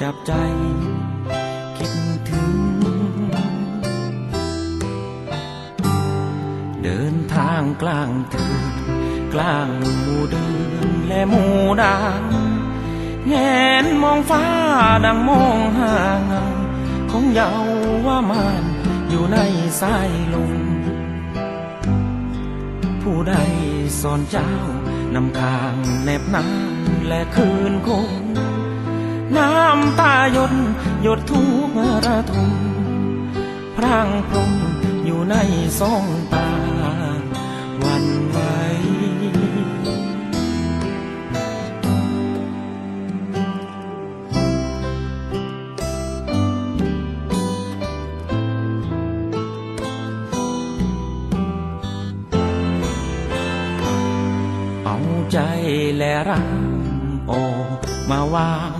จับใจ คิดถึง เดินทางกลางเถืนกลางหมู่เดือนและหมู่ดาวแงนมองฟ้าดังมองหาเงาของเยาว่ามานอยู่ในสายลมผู้ใดสอนเจ้านำทางแนบน้ำและคืนคง น้ำตาหยดหยดทุกระทมพร่างพรมอยู่ในสองตาวันไหวเอาใจและรักออมาวาง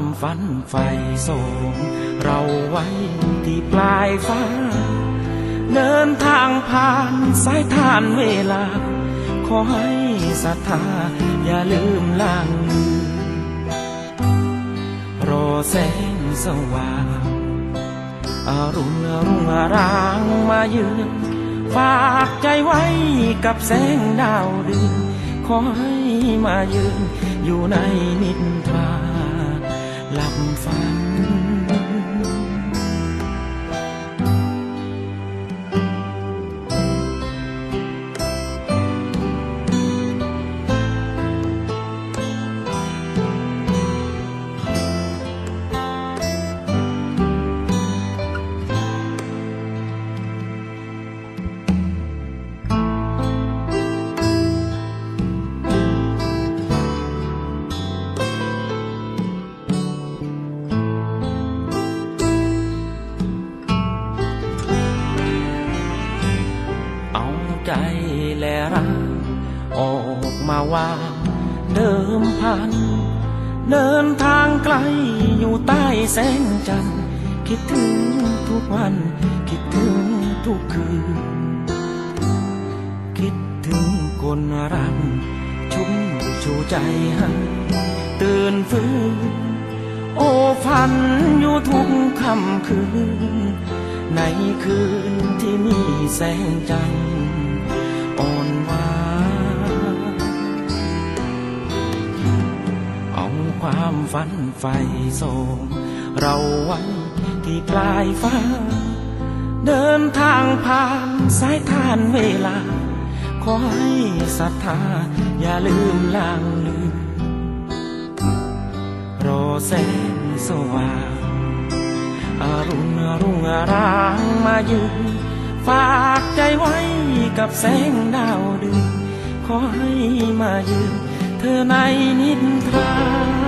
ความฝันไฟส่งเราไว้ที่ปลายฟ้า เดินทางผ่านสายทานเวลา ขอให้ศรัทธาอย่าลืมล่างลือรอแสงสว่างอรุณรุ่งรางมายืนฝากใจไว้กับแสงดาวเดือนขอให้มายืนอยู่ในนิทรา หลับฝัน มาวางเดิมพัน เดินทางไกลอยู่ใต้แสงจันทร์คิดถึงทุกวัน คิดถึงทุกคืน คิดถึงคนรักชุ่มชูใจให้ตื่นฟื้นโอ้ฝันอยู่ทุกค่ำคืน ในคืนที่มีแสงจันทร์ ความฝันไฟส่งเราไว้ที่ปลายฟ้า เดินทางผ่านสายทานเวลา ขอให้ศรัทธาอย่าลืมล่างลืมรอแสงสว่างอารุณรุ่งอรางมายืนฝากใจไว้กับแสงดาวเดือนขอให้มายืนเธอในนิทรา